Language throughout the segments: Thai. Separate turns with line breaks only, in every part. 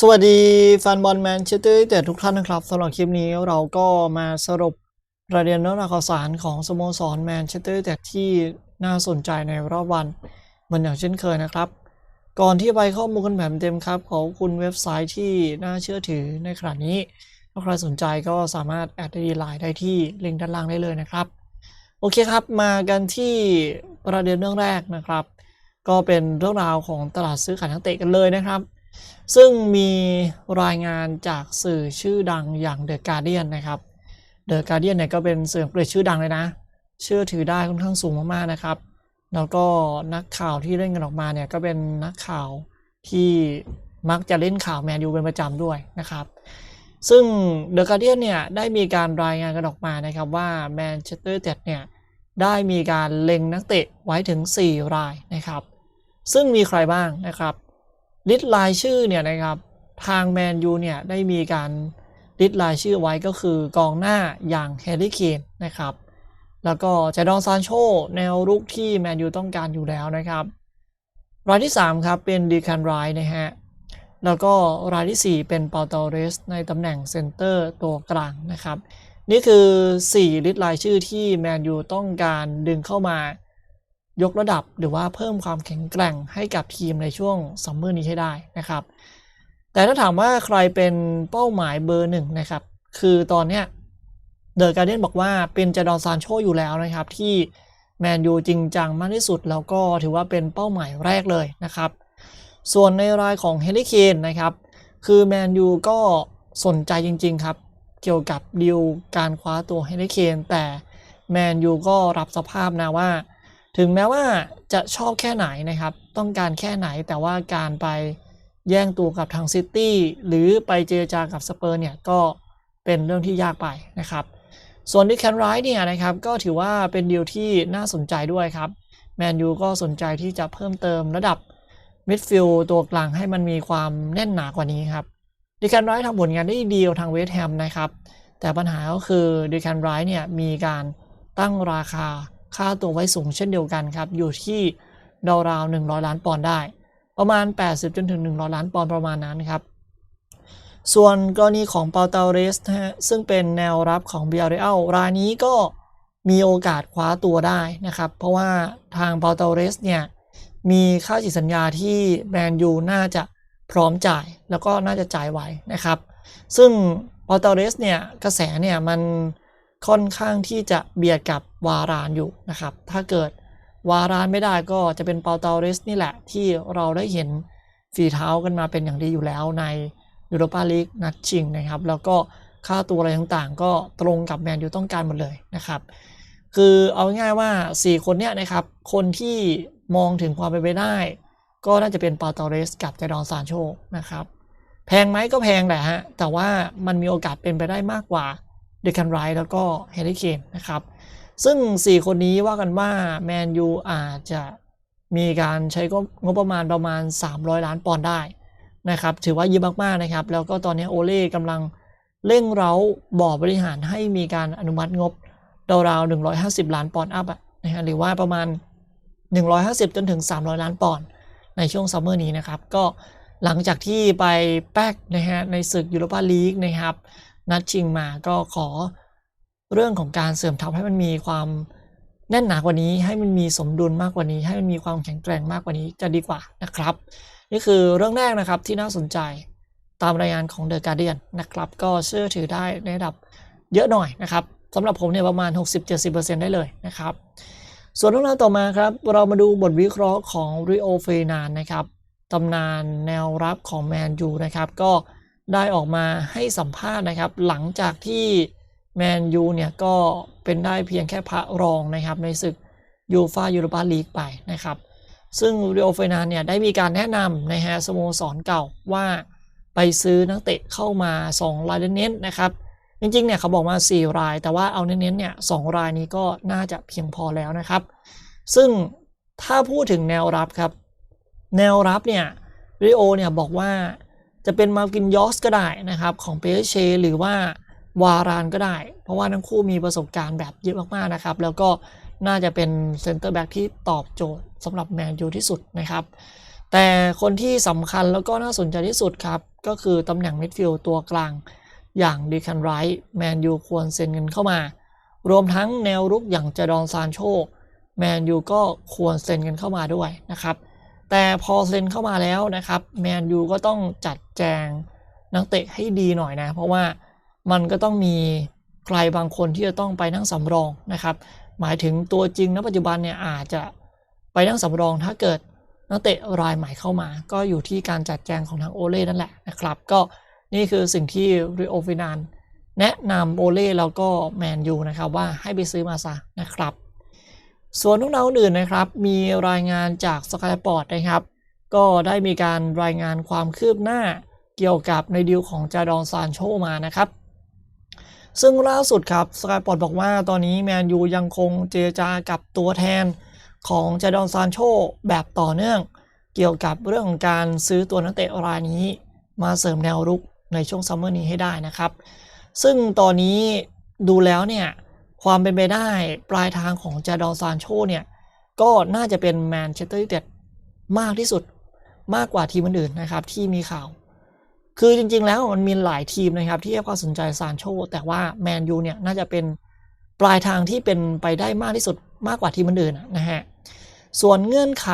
สวัสดีแฟนบอลแมนเชสเตอร์ยูไนเต็ดทุกท่านนะครับสำหรับคลิปนี้เราก็มาสรุปประเด็นเรื่องราวข่าวสารของสโมสรแมนเชสเตอร์ยูไนเต็ดที่น่าสนใจในรอบวันเหมือนอย่างเช่นเคยนะครับ ก่อนที่ไปข้อมูลกันแบบเต็มครับขอบคุณเว็บไซต์ที่น่าเชื่อถือในขณะนี้ถ้าใครสนใจก็สามารถแอดดีไลน์ได้ที่ลิงก์ด้านล่างได้เลยนะครับ โอเคครับมากันที่ประเด็นเรื่องแรกนะครับ ก็เป็นเรื่องราวของตลาดซื้อขายนักเตะกันเลยนะครับ ซึ่งมีรายงานจากสื่อชื่อดังอย่าง The Guardian นะครับ The Guardian เนี่ยก็เป็นสื่ออังกฤษชื่อดังเลยนะ เชื่อถือได้ค่อนข้างสูงมากๆนะครับ แล้วก็นักข่าวที่เล่นกันออกมาเนี่ยก็เป็นนักข่าวที่มักจะเล่นข่าวแมนยูเป็นประจำด้วยนะครับ ซึ่ง The Guardian เนี่ยได้มีการรายงานกันออกมานะครับว่าแมนเชสเตอร์ u เ i เนี่ยได้มีการเล็งนักเตะไว้ถึง 4 รายนะครับ ซึ่งมีใครบ้างนะครับ ลิสต์รายชื่อเนี่ยนะครับทางแมนยูเนี่ยได้มีการลิสต์รายชื่อไว้ก็คือกองหน้าอย่างแฮร์รี่เคนนะครับแล้วก็เจดองซานโชแนวรุกที่แมนยูต้องการอยู่แล้วนะครับ รายที่ 3 ครับเป็นดีคันไรนะฮะแล้วก็รายทีสี่4 เป็นเปาเตเรส ในตำแหน่งเซนเตอร์ตัวกลางนะครับ นี่คือ 4 ลิสต์รายชื่อที่แมนยูต้องการดึงเข้ามา ยกระดับหรือว่าเพิ่มความแข็งแกร่งให้กับทีมในช่วงซัมเมอร์นี้ให้ได้นะครับ แต่ถ้าถามว่าใครเป็นเป้าหมายเบอร์หนึ่งนะครับ คือตอนเนี้ยเดอะการ์เดียนบอกว่าเป็นจดอนซานโชอยู่แล้วนะครับ ที่แมนยูจริงจังมากที่สุด แล้วก็ถือว่าเป็นเป้าหมายแรกเลยนะครับ ส่วนในรายของเฮลิเคนนะครับ คือแมนยูก็สนใจจริง ๆ ครับ เกี่ยวกับดีลการคว้าตัวเฮลิเคนแต่แมนยูก็รับสภาพนะว่า ถึงแม้ว่าจะชอบแค่ไหนนะครับ ต้องการแค่ไหนแต่ว่าการไปแย่งตัวกับทางซิตี้หรือไปเจรจากับสเปอร์เนี่ยก็เป็นเรื่องที่ยากไปนะครับ ส่วนดิแคนไรท์เนี่ยนะครับก็ถือว่าเป็นดีลที่น่าสนใจด้วยครับแมนยูก็สนใจที่จะเพิ่มเติมระดับมิดฟิลด์ตัวกลางให้มันมีความแน่นหนากว่านี้ครับดิแคนไรท์ทำผลงานได้ดีทางเวสต์แฮมนะครับ แต่ปัญหาก็คือดิแคนไรท์เนี่ยมีการตั้งราคา ค่าตัวไว้สูงเช่นเดียวกันครับ อยู่ที่ราวๆ100ล้านปอนด์ได้ ประมาณ 80 จนถึง 100 ล้านปอนด์ประมาณนั้นครับ ส่วนกรณีของเปาเตาเรสนะฮะซึ่งเป็นแนวรับของเบียร์เรลรายนี้ก็มีโอกาสคว้าตัวได้นะครับ เพราะว่าทางเปาเตาเรสเนี่ยมีค่าจิตสัญญาที่แมนยูน่าจะพร้อมจ่ายแล้วก็น่าจะจ่ายไหวนะครับ ซึ่งเปาเตาเรสเนี่ยกระแสเนี่ยมัน ค่อนข้างที่จะเบียดกับวารานอยู่นะครับ ถ้าเกิดวารานไม่ได้ก็จะเป็นเปาเตาเรสนี่แหละ ที่เราได้เห็นฝีเท้ากันมาเป็นอย่างดีอยู่แล้วในยูโรปาลีกนัดชิงนะครับ แล้วก็ค่าตัวอะไรต่างๆ ก็ตรงกับแมนยูต้องการหมดเลยนะครับ คือเอาง่ายว่า 4 คนเนี้ยนะครับ คนที่มองถึงความเป็นไปได้ ก็น่าจะเป็นปาตาเรสกับเจดอนซานโชนะครับ แพงไหมก็แพงแหละฮะ แต่ว่ามันมีโอกาสเป็นไปได้มากกว่า เดคันไรแล้วก็เฮนรี่เคนนะครับ ซึ่ง 4 คนนี้ว่ากันว่าแมนยูอาจจะมีการใช้งบประมาณประมาณ 300 ล้านปอนด์ได้นะครับ ถือว่าเยอะมากๆนะครับ แล้วก็ตอนนี้โอเล่กำลังเร่งเร้าบอร์ดบริหารให้มีการอนุมัติงบราวๆ150 ล้านปอนด์อัพนะฮะหรือว่าประมาณ 150 จนถึง 300 ล้านปอนด์ในช่วงซัมเมอร์นี้นะครับ ก็หลังจากที่ไปแป๊กนะฮะในศึกยูโรปาลีกนะครับ นัดชิงมาก็ขอเรื่องของการเสริมทัพให้มันมีความแน่นหนากว่านี้ ให้มันมีสมดุลมากกว่านี้ ให้มันมีความแข็งแกร่งมากกว่านี้จะดีกว่านะครับ นี่คือเรื่องแรกนะครับที่น่าสนใจตามรายงานของ The Guardian นะครับ ก็เชื่อถือได้ในระดับเยอะหน่อยนะครับสำหรับผมเนี่ยประมาณ 60-70%ได้เลยนะครับ ส่วนเรื่องราวต่อมาครับ เรามาดูบทวิเคราะห์ของริโอเฟนานนะครับตำนานแนวรับของแมนยูนะครับ ก็ ได้ออกมาให้สัมภาษณ์นะครับ หลังจากที่แมนยูเนี่ยก็เป็นได้เพียงแค่พระรองนะครับในศึกยูฟายูโรปาลีกไปนะครับ ซึ่งริโอเฟนานเนี่ยได้มีการแนะนำในฮะสโมสรเก่าว่าไปซื้อนักเตะเข้ามา 2 รายเน้นๆนะครับ จริงๆเนี่ยเขาบอกมา 4 ราย แต่ว่าเอาเน้นๆเนี่ยสรายนี้ก็น่าจะเพียงพอแล้วนะครับ ซึ่งถ้าพูดถึงแนวรับครับ แนวรับเนี่ยริโอเนี่ยบอกว่า จะเป็นมากินยอสก็ได้นะครับ ของเปเชหรือว่าวารานก็ได้ เพราะว่าทั้งคู่มีประสบการณ์แบบเยอะมากๆนะครับ แล้วก็น่าจะเป็นเซนเตอร์แบ็กที่ตอบโจทย์สำหรับแมนยูที่สุดนะครับ แต่คนที่สำคัญแล้วก็น่าสนใจที่สุดครับ ก็คือตำแหน่งมิดฟิลด์ตัวกลางอย่างดีคันไรท์แมนยูควรเซ็นเงินเข้ามา รวมทั้งแนวรุกอย่างจดอนซานโชแมนยูก็ควรเซ็นกันเข้ามาด้วยนะครับ แต่พอเซ็นเข้ามาแล้วนะครับแมนยูก็ต้องจัดแจงนักเตะให้ดีหน่อยนะ เพราะว่ามันก็ต้องมีใครบางคนที่จะต้องไปนั่งสำรองนะครับ หมายถึงตัวจริงณปัจจุบันเนี่ยอาจจะไปนั่งสำรองถ้าเกิดนักเตะรายใหม่เข้ามา ก็อยู่ที่การจัดแจงของทางโอเล่นั่นแหละนะครับ ก็นี่คือสิ่งที่ริโอฟินานแนะนำโอเล่แล้วก็แมนยูนะครับว่าให้ไปซื้อมาซะนะครับ ส่วนทุกนาอื่นนะครับ มีรายงานจากสกายปอร์ตนะครับ ก็ได้มีการรายงานความคืบหน้าเกี่ยวกับในดีลของจาดอนซานโชมานะครับ ซึ่งล่าสุดครับสกายปอร์ตบอกว่าตอนนี้แมนยูยังคงเจรจากับตัวแทนของจาดอนซานโชแบบต่อเนื่อง เกี่ยวกับเรื่องของการซื้อตัวนักเตะรายนี้ มาเสริมแนวรุกในช่วงซัมเมอร์นี้ให้ได้นะครับ ซึ่งตอนนี้ดูแล้วเนี่ย ความเป็นไปได้ปลายทางของจาดอนซานโชเนี่ย ก็น่าจะเป็นแมนเชสเตอร์ยูไนเต็ดมากที่สุดมากกว่าทีมอื่นๆนะครับ ที่มีข่าว คือจริงๆแล้วมันมีหลายทีมนะครับ ที่ให้ความสนใจซานโชแต่ว่าแมนยูเนี่ยน่าจะเป็นปลายทางที่เป็นไปได้มากที่สุดมากกว่าทีมอื่นๆนะฮะส่วนเงื่อนไข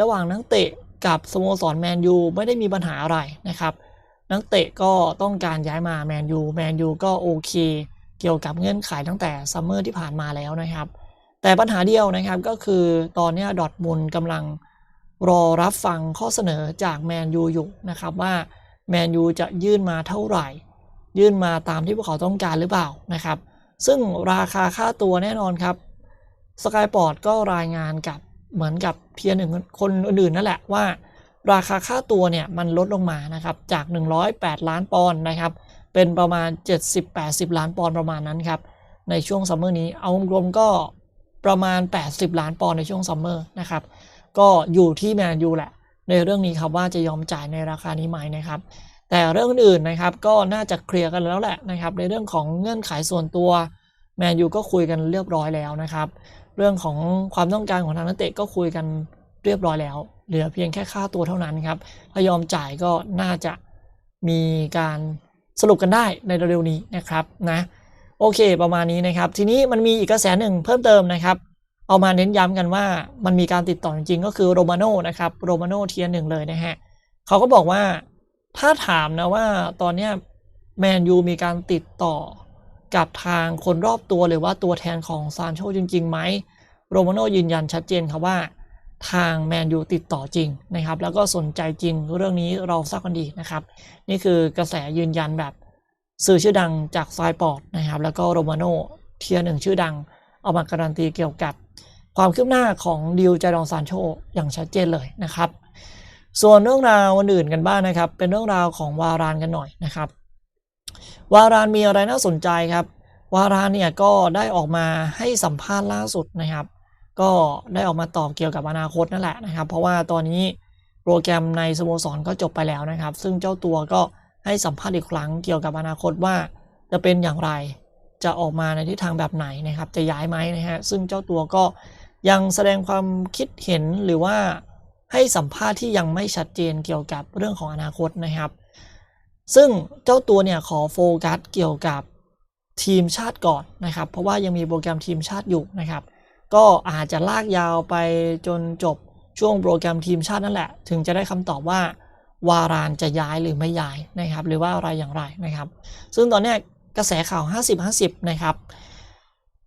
ระหว่างนักเตะกับสโมสรแมนยูไม่ได้มีปัญหาอะไรนะครับ นักเตะก็ต้องการย้ายมาแมนยูแมนยูก็โอเค กี่ยวกับเงื่อนไขตั้งแต่ซัมเมอร์ที่ผ่านมาแล้วนะครับ แต่ปัญหาเดียวนะครับก็คือตอนนี้ดอทมุลกำลังรอรับฟังข้อเสนอจากแมนยูอยู่นะครับว่าแมนยูจะยื่นมาเท่าไหร่ ยื่นมาตามที่พวกเขาต้องการหรือเปล่านะครับ ซึ่งราคาค่าตัวแน่นอนครับสกายปอร์ตก็รายงานกับเหมือนกับเพียร์หนึ่งคนอื่นๆนั่นแหละว่า ราคาค่าตัวเนี่ยมันลดลงมานะครับจาก 108 ล้านปอนด์นะครับ เป็นประมาณ 70-80 ล้านปอนด์ประมาณนั้นครับ ในช่วงซัมเมอร์นี้เอารวมก็ประมาณ 80 ล้านปอนด์ในช่วงซัมเมอร์นะครับ ก็อยู่ที่แมนยูแหละ ในเรื่องนี้ครับว่าจะยอมจ่ายในราคานี้ไหมนะครับ แต่เรื่องอื่นนะครับก็น่าจะเคลียร์กันแล้วแหละนะครับ ในเรื่องของเงื่อนไขส่วนตัวแมนยูก็คุยกันเรียบร้อยแล้วนะครับ เรื่องของความต้องการของทางนักเตะก็คุยกันเรียบร้อยแล้ว เหลือเพียงแค่ค่าตัวเท่านั้นครับ ถ้ายอมจ่ายก็น่าจะมีการ สรุปกันได้ในเร็วๆนี้นะครับนะโอเคประมาณนี้นะครับ ทีนี้มันมีอีกกระแสหนึ่งเพิ่มเติมนะครับเอามาเน้นย้ำกันว่ามันมีการติดต่อจริงๆก็คือโรมาโน่นะครับโรมาโน่เทียหนึ่งเลยนะฮะเขาก็บอกว่าถ้าถามนะว่าตอนเนี้ยแมนยูมีการติดต่อกับทางคนรอบตัวหรือว่าตัวแทนของซานโชจริงๆไหมโรมาโน่ยืนยันชัดเจนครับว่า ทางแมนยูติดต่อจริงนะครับ แล้วก็สนใจจริงเรื่องนี้เราทราบกันดีนะครับ นี่คือกระแสยืนยันแบบสื่อชื่อดังจากไซปอร์ตนะครับ แล้วก็โรมาโนเทียหนึ่งชื่อดัง เอามาการันตีเกี่ยวกับความคืบหน้าของดิวจดองซานโชอย่างชัดเจนเลยนะครับ ส่วนเรื่องราวอื่นกันบ้างนนะครับ เป็นเรื่องราวของวารานกันหน่อยนะครับ วารานมีอะไรน่าสนใจครับ วารานเนี่ยก็ได้ออกมาให้สัมภาษณ์ล่าสุดนะครับ ก็ได้ออกมาตอบเกี่ยวกับอนาคตนั่นแหละนะครับ เพราะว่าตอนนี้โปรแกรมในสโมสรก็จบไปแล้วนะครับ ซึ่งเจ้าตัวก็ให้สัมภาษณ์อีกครั้งเกี่ยวกับอนาคตว่า จะเป็นอย่างไรจะออกมาในทิศทางแบบไหนนะครับ จะย้ายไหมนะฮะซึ่งเจ้าตัวก็ยังแสดงความคิดเห็นหรือว่าให้สัมภาษณ์ที่ยังไม่ชัดเจนเกี่ยวกับเรื่องของอนาคตนะครับ ซึ่งเจ้าตัวเนี่ยขอโฟกัสเกี่ยวกับทีมชาติก่อนนะครับ เพราะว่ายังมีโปรแกรมทีมชาติอยู่นะครับ ก็อาจจะลากยาวไปจนจบช่วงโปรแกรมทีมชาตินั่นแหละ ถึงจะได้คำตอบว่าวารานจะย้ายหรือไม่ย้ายนะครับหรือว่าอะไรอย่างไรนะครับ ซึ่งตอนนี้กระแสข่าว 50-50 นะครับ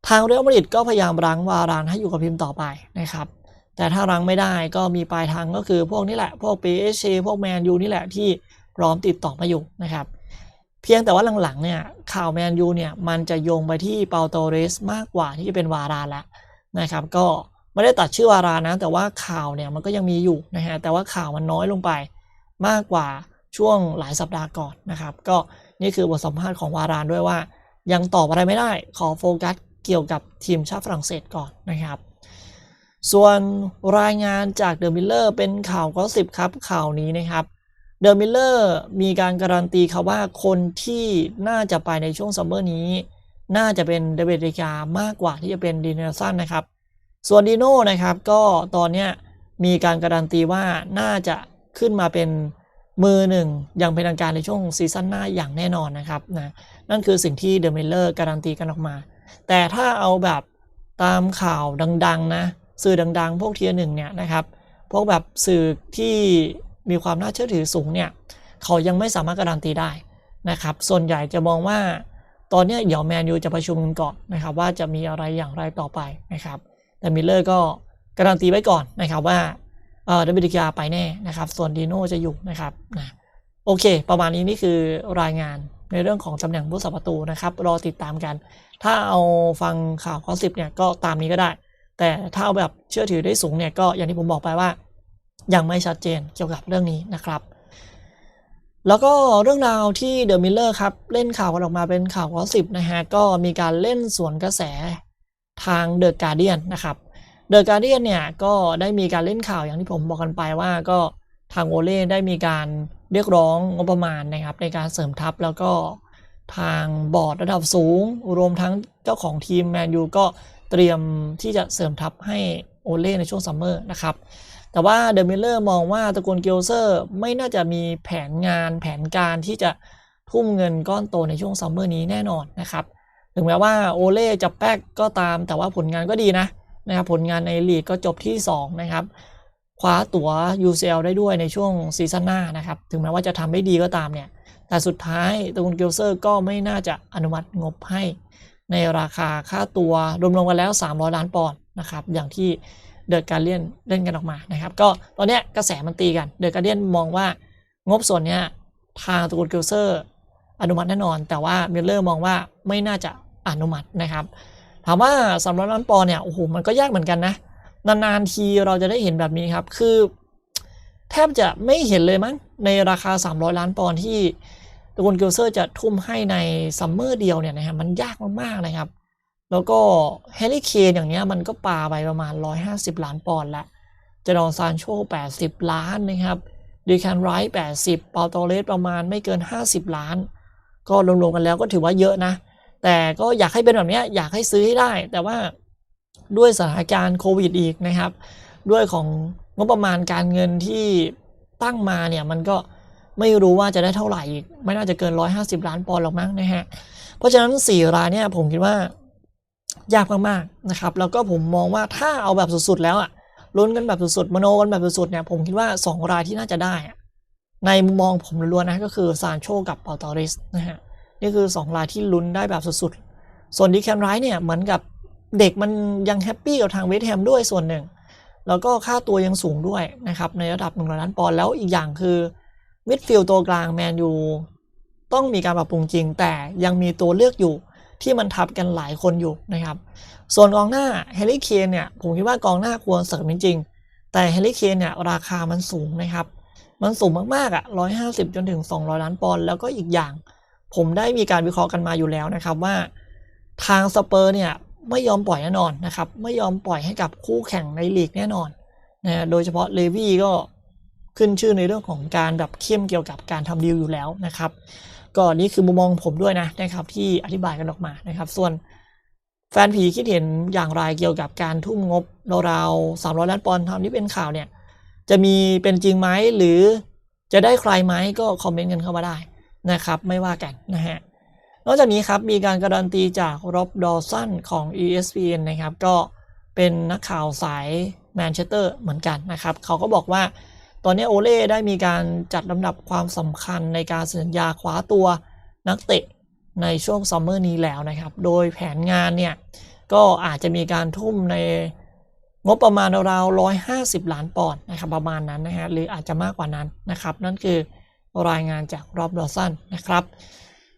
ทางเรอัลมาดริดก็พยายามรั้งวารานให้อยู่กับทีมต่อไปนะครับ แต่ถ้ารั้งไม่ได้ก็มีปลายทางก็คือพวกนี้แหละ พวก PSG พวกแมนยูนี่แหละที่พร้อมติดต่อมาอยู่นะครับ เพียงแต่ว่าหลังๆเนี่ยข่าวแมนยูเนี่ยมันจะโยงไปที่เปาโตเรสมากกว่าที่จะเป็นวารานแล้ว นะครับ ก็ไม่ได้ตัดชื่อวารานะ แต่ว่าข่าวเนี่ยมันก็ยังมีอยู่นะฮะแต่ว่าข่าวมันน้อยลงไปมากกว่าช่วงหลายสัปดาห์ก่อนนะครับ ก็นี่คือบทสัมภาษณ์ของวารานด้วยว่า ยังตอบอะไรไม่ได้ขอโฟกัสเกี่ยวกับทีมชาติฝรั่งเศสก่อนนะครับ ส่วนรายงานจากเดอะมิลเลอร์เป็นข่าวก็สิบครับข่าวนี้นะครับเดอะมิลเลอร์มีการการันตีครับว่าคนที่น่าจะไปในช่วงซัมเมอร์นี้ น่าจะเป็นเดวิดเดกามากกว่าที่จะเป็นดีเนลสันนะครับ ส่วนดีโน่นะครับก็ตอนนี้มีการการันตีว่าน่าจะขึ้นมาเป็นมือหนึ่งอย่างเป็นทางการในช่วงซีซั่นหน้าอย่างแน่นอนนะครับนะนั่นคือสิ่งที่เดอะมิลเลอร์การันตีกันออกมา แต่ถ้าเอาแบบตามข่าวดังๆนะสื่อดังๆ พวกเทียร์หนึ่งเนี่ยนะครับพวกแบบสื่อที่มีความน่าเชื่อถือสูงเนี่ยเขายังไม่สามารถการันตีได้นะครับ ส่วนใหญ่จะมองว่า ตอนนี้ยเดี๋ยวแมนยูจะประชุมกันก่อนนะครับว่าจะมีอะไรอย่างไรต่อไปนะครับแต่มิลเลอร์ก็การันตีไว้ก่อนนะครับว่าเออดับบิลิกาไปแน่นะครับ ส่วนดีโน่จะอยู่นะครับนะโอเค ประมาณนี้นี่คือรายงานในเรื่องของตำแหน่งผู้สับประตูนะครับ รอติดตามกัน ถ้าเอาฟังข่าวข้อสิบเนี่ยก็ตามนี้ก็ได้ แต่ถ้าเอาแบบเชื่อถือได้สูงเนี่ยก็อย่างที่ผมบอกไปว่า ยังไม่ชัดเจนเกี่ยวกับเรื่องนี้นะครับ แล้วก็เรื่องราวที่เดอะมิลเลอร์ครับ เล่นข่าวกันออกมาเป็นข่าวข้อสิบนะฮะ ก็มีการเล่นสวนกระแสทางเดอะการเดียนนะครับเดอะการเดียนเนี่ยก็ได้มีการเล่นข่าวอย่างที่ผมบอกกันไปว่าก็ทางโอเล่ได้มีการเรียกร้องงบประมาณนะครับในการเสริมทัพแล้วก็ทางบอร์ดระดับสูง รวมทั้งเจ้าของทีมแมนยูก็เตรียมที่จะเสริมทัพให้โอเล่ในช่วงซัมเมอร์นะครับ แต่ว่าเดอะมิเลอร์มองว่าตระกูลเกลเซอร์ไม่น่าจะมีแผนงานแผนการที่จะทุ่มเงินก้อนโตในช่วงซัมเมอร์นี้แน่นอนนะครับ ถึงแม้ว่าโอเล่จะแป๊กก็ตาม แต่ว่าผลงานก็ดีนะนะครับผลงานในลีกก็จบที่ 2 นะครับ คว้าตั๋ว UCL ได้ด้วยในช่วงซีซั่นหน้านะครับ ถึงแม้ว่าจะทำได้ดีก็ตามเนี่ย แต่สุดท้ายตระกูลเกลเซอร์ก็ไม่น่าจะอนุมัติงบให้ ในราคาค่าตัวรวมๆกันแล้ว 300 ล้านปอนด์นะครับ อย่างที่ เดอะการเลียนเล่นกันออกมานะครับ ก็ตอนนี้กระแสมันตีกันเดอะการเลียนมองว่างบส่วนเนี้ยทางตระกูลเกลเซอร์อนุมัติแน่นอน แต่ว่ามิลเลอร์มองว่าไม่น่าจะอนุมัตินะครับ ถามว่า300ล้านปอนด์เนี่ยโอ้โหมันก็ยากเหมือนกันนะ นานๆทีเราจะได้เห็นแบบนี้ครับ คือ แทบจะไม่เห็นเลยมั้งในราคา 300 ล้านปอนด์ที่ตระกูลเกลเซอร์จะทุ่มให้ในซัมเมอร์เดียวเนี่ยนะฮะมันยากมากๆเลยครับ แล้วก็แฮร์รี่เคนอย่างเนี้ยมันก็ปาไปประมาณ 150 ล้านปอนด์ละเจดอนซานโช 80 ล้านนะครับดีแคนไรท์80เปาโตเลสประมาณไม่เกิน 50 ล้าน ก็รวมๆกันแล้วก็ถือว่าเยอะนะ แต่ก็อยากให้เป็นแบบเนี้ยอยากให้ซื้อให้ได้ แต่ว่าด้วยสถานการณ์โควิดอีกนะครับ ด้วยของงบประมาณการเงินที่ตั้งมาเนี่ยมันก็ไม่รู้ว่าจะได้เท่าไหร่อีก ไม่น่าจะเกิน 150 ล้านปอนด์หรอกมั้งนะฮะ เพราะฉะนั้น 4 รายเนี่ยผมคิดว่า ยากมากๆนะครับ แล้วก็ผมมองว่าถ้าเอาแบบสุดๆแล้วอะลุ้นกันแบบสุดๆมโนกันแบบสุดๆเนี่ยผมคิดว่า 2 รายที่น่าจะได้ ในมุมมองผมล้วนๆนะก็คือซานโชกับปอตอริสนะฮะนี่คือ 2 รายที่ลุ้นได้แบบสุดๆส่วนดีแคนไรท์เนี่ยเหมือนกับเด็กมันยังแฮปปี้กับทางเวสแฮมด้วยส่วนหนึ่ง แล้วก็ค่าตัวยังสูงด้วยนะครับ ในระดับ1 0 0ล้านปอนด์แล้วอีกอย่างคือมิดฟิลด์ตัวกลางแมนยูต้องมีการปรับปรุงจริง แต่ยังมีตัวเลือกอยู่ ที่มันทับกันหลายคนอยู่นะครับ ส่วนกองหน้าเฮลิเคนเนี่ยผมคิดว่ากองหน้าควรเสริมจริงๆแต่เฮลิเคนเนี่ยราคามันสูงนะครับ มันสูงมากๆอะ150 จนถึง 200 ล้านปอนด์แล้วก็อีกอย่าง ผมได้มีการวิเคราะห์กันมาอยู่แล้วนะครับว่า ทางสเปอร์เนี่ยไม่ยอมปล่อยแน่นอนนะครับไม่ยอมปล่อยให้กับคู่แข่งในลีกแน่นอนนะโดยเฉพาะเลวี่ก็ขึ้นชื่อในเรื่องของการแบบเข้มเกี่ยวกับการทำดีลอยู่แล้วนะครับ ก็นี่คือมุมมองผมด้วยนะนะครับ ที่อธิบายกันออกมานะครับ ส่วนแฟนผีคิดเห็นอย่างไรเกี่ยวกับการทุ่มงบราวๆ300ล้านปอนด์ทำที่เป็นข่าวเนี่ย จะมีเป็นจริงไหมหรือจะได้ใครไหมก็คอมเมนต์กันเข้ามาได้นะครับ ไม่ว่ากันนะฮะนอกจากนี้ครับ มีการการันตีจากร็อบดอสันของ ESPN นะครับ ก็เป็นนักข่าวสายแมนเชสเตอร์เหมือนกันนะครับ เขาก็บอกว่า ตอนนี้โอเล่ได้มีการจัดลำดับความสำคัญในการสัญญาคว้าตัวนักเตะในช่วงซัมเมอร์นี้แล้วนะครับ โดยแผนงานเนี่ย ก็อาจจะมีการทุ่มในงบประมาณราวๆ150ล้านปอนด์นะครับประมาณนั้นนะฮะหรืออาจจะมากกว่านั้นนะครับ นั่นคือรายงานจากรอบดอสันนะครับ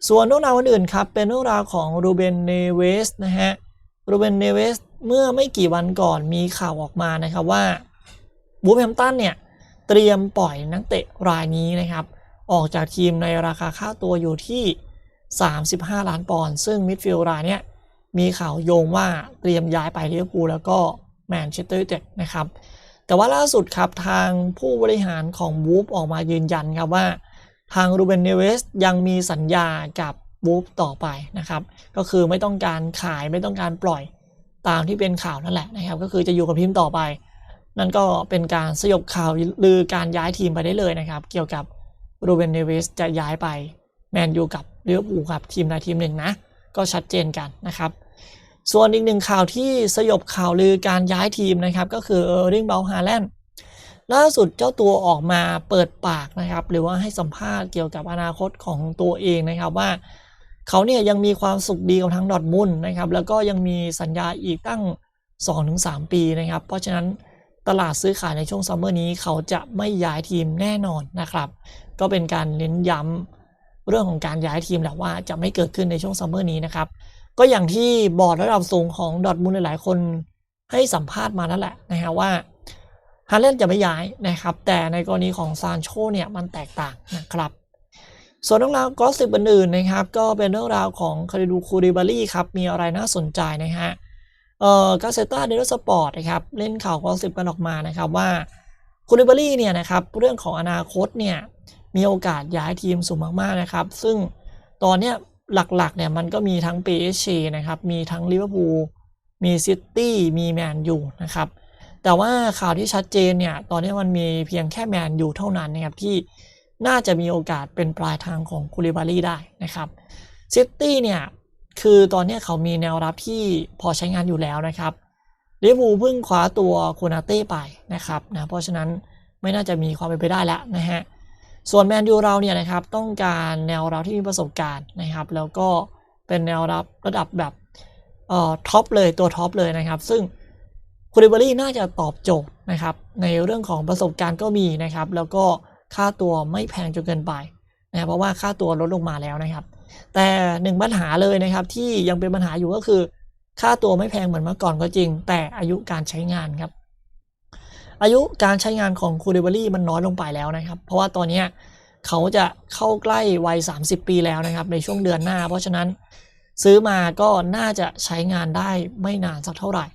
ส่วนเรื่องราวอื่นครับ เป็นเรื่องราวของรูเบนเนเวสนะฮะรูเบนเนเวสเมื่อไม่กี่วันก่อนมีข่าวออกมานะครับว่าบูฟแฮมตันเนี่ย เตรียมปล่อยนักเตะรายนี้นะครับ ออกจากทีมในราคาค่าตัวอยู่ที่ 35 ล้านปอนด์ซึ่งมิดฟิลด์รายนี้มีข่าวโยงว่าเตรียมย้ายไปลิเวอร์พูลแล้วก็แมนเชสเตอร์ยูไนเต็ดนะครับ แต่ว่าล่าสุดครับทางผู้บริหารของบูฟออกมายืนยันครับว่า ทางรูเบนเนเวสยังมีสัญญากับบูฟต่อไปนะครับ ก็คือไม่ต้องการขายไม่ต้องการปล่อยตามที่เป็นข่าวนั่นแหละนะครับ ก็คือจะอยู่กับทีมต่อไป นั่นก็เป็นการสยบข่าวลือการย้ายทีมไปได้เลยนะครับ เกี่ยวกับรูเบนเนวิสจะย้ายไปแมนยูกับลิเวอร์พูลครับทีมใดทีมหนึ่งนะ ก็ชัดเจนกันนะครับ ส่วนอีกหนึ่งข่าวที่สยบข่าวลือการย้ายทีมนะครับ ก็คือเออร์ริงเบลฮาแลนด์ล่าสุดเจ้าตัวออกมาเปิดปากนะครับ หรือว่าให้สัมภาษณ์เกี่ยวกับอนาคตของตัวเองนะครับว่าเขาเนี่ยยังมีความสุขดีกับทั้งดอทมุนนะครับ แล้วก็ยังมีสัญญาอีกตั้ง 2-3 ปีนะครับ เพราะฉะนั้น ตลาดซื้อขายในช่วงซัมเมอร์นี้เขาจะไม่ย้ายทีมแน่นอนนะครับ ก็เป็นการเน้นย้ำเรื่องของการย้ายทีมแหละว่าจะไม่เกิดขึ้นในช่วงซัมเมอร์นี้นะครับ ก็อย่างที่บอร์ดระดับสูงของดอทมุนด์หลายๆ คนให้สัมภาษณ์มานั่นแหละนะฮะว่าฮาเลนจะไม่ย้ายนะครับ แต่ในกรณีของซานโชเนี่ยมันแตกต่างนะครับส่วนเรื่องราวก็สิบอื่นๆนะครับ ก็เป็นเรื่องราวของคาริดูคูริบารี่ครับ มีอะไรน่าสนใจนะฮะ เอ่อกาเซต้าเดลสปอร์ตนะครับเล่นข่าวก็สิบกันออกมานะครับว่าคูริบารีเนี่ยนะครับเรื่องของอนาคตเนี่ยมีโอกาสย้ายทีมสูงมากๆนะครับ ซึ่งตอนเนี้ยหลักๆเนี่ยมันก็มีทั้ง PSG นะครับมีทั้งลิเวอร์พูลมีซิตี้มีแมนยูนะครับแต่ว่าข่าวที่ชัดเจนเนี่ยตอนนี้มันมีเพียงแค่แมนยูเท่านั้นนะครับที่น่าจะมีโอกาสเป็นปลายทางของคูลิบารีได้นะครับซิตี้เนี่ย คือตอนนี้เขามีแนวรับที่พอใช้งานอยู่แล้วนะครับลิเวอร์พูลเพิ่งคว้าตัวโคนาเต้ไปนะครับนะเพราะฉะนั้นไม่น่าจะมีความเป็นไปได้แล้วนะฮะส่วนแมนยูเราเนี่ยนะครับต้องการแนวรับที่มีประสบการณ์นะครับ แล้วก็เป็นแนวรับระดับแบบเอ่อท็อปเลยตัวท็อปเลยนะครับ ซึ่งคูริบารีน่าจะตอบโจทย์นะครับ ในเรื่องของประสบการณ์ก็มีนะครับ แล้วก็ค่าตัวไม่แพงจนเกินไปนะเพราะว่าค่าตัวลดลงมาแล้วนะครับ แต่หนึ่งปัญหาเลยนะครับที่ยังเป็นปัญหาอยู่ก็คือ ค่าตัวไม่แพงเหมือนเมื่อก่อนก็จริง แต่อายุการใช้งานครับ อายุการใช้งานของคูเริบารีมันน้อยลงไปแล้วนะครับ เพราะว่าตอนนี้เขาจะเข้าใกล้วัย 30 ปีแล้วนะครับ ในช่วงเดือนหน้า เพราะฉะนั้นซื้อมาก็น่าจะใช้งานได้ไม่นานสักเท่าไหร่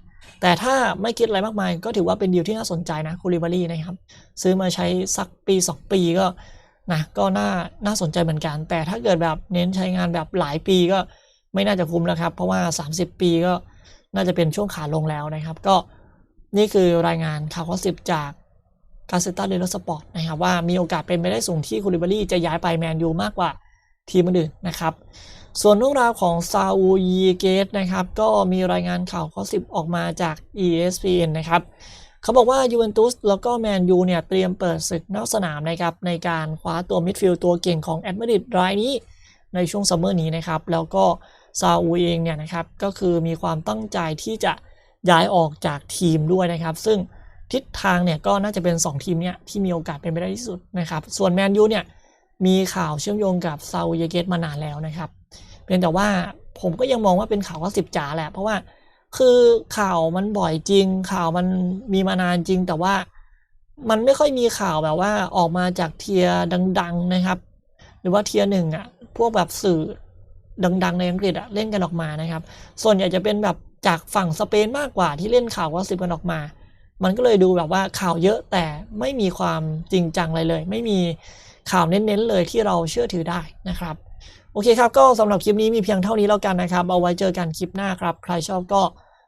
แต่ถ้าไม่คิดอะไรมากมาย ก็ถือว่าเป็นดีลที่น่าสนใจนะคูริบารีนะครับ ซื้อมาใช้สักปี 2 ปีก็ นะก็น่าน่าสนใจเหมือนกัน แต่ถ้าเกิดแบบเน้นใช้งานแบบหลายปีก็ไม่น่าจะคุ้มแล้วครับ เพราะว่า 30 ปีก็น่าจะเป็นช่วงขาลงแล้วนะครับ ก็นี่คือรายงานข่าวข้อสิบจากกาเซต้าเดลสปอร์ตนะครับว่ามีโอกาสเป็นไปได้สูงที่คูริบารีจะย้ายไปแมนยูมากกว่าทีมอื่นนะครับ ส่วนเรื่องราวของซาอูยีเกตนะครับ ก็มีรายงานข่าวข้อสิบออกมาจาก ESPN นะครับ เขาบอกว่ายูเวนตุสแล้วก็แมนยูเนี่ยเตรียมเปิดศึกนอกสนามนะครับในการคว้าตัวมิดฟิลด์ตัวเก่งของแอตมาดริดรายนี้ในช่วงซัมเมอร์นี้นะครับ แล้วก็ซาอูเองเนี่ยนะครับก็คือมีความตั้งใจที่จะย้ายออกจากทีมด้วยนะครับ ซึ่งทิศทางเนี่ยก็น่าจะเป็น 2 ทีมเนี่ยที่มีโอกาสเป็นไปได้ที่สุดนะครับ ส่วนแมนยูเนี่ยมีข่าวเชื่อมโยงกับซาอูเยเกตมานานแล้วนะครับเพียงแต่ว่าผมก็ยังมองว่าเป็นข่าวว่าสิบจ๋าแหละเพราะว่า คือข่าวมันบ่อยจริง ข่าวมันมีมานานจริง แต่ว่ามันไม่ค่อยมีข่าวแบบว่าออกมาจากเทียร์ดัง ๆนะครับ หรือว่าเทียร์หนึ่งอะ พวกแบบสื่อดัง ๆ ในอังกฤษอะเล่นกันออกมานะครับ ส่วนใหญ่จะเป็นแบบจากฝั่งสเปนมากกว่าที่เล่นข่าวว่าสิบกันออกมา มันก็เลยดูแบบว่าข่าวเยอะแต่ไม่มีความจริงจังอะไรเลย ไม่มีข่าวเน้นๆเลยที่เราเชื่อถือได้นะครับโอเคครับ ก็สำหรับคลิปนี้มีเพียงเท่านี้แล้วกันนะครับ เอาไว้เจอกันคลิปหน้าครับ ใครชอบก็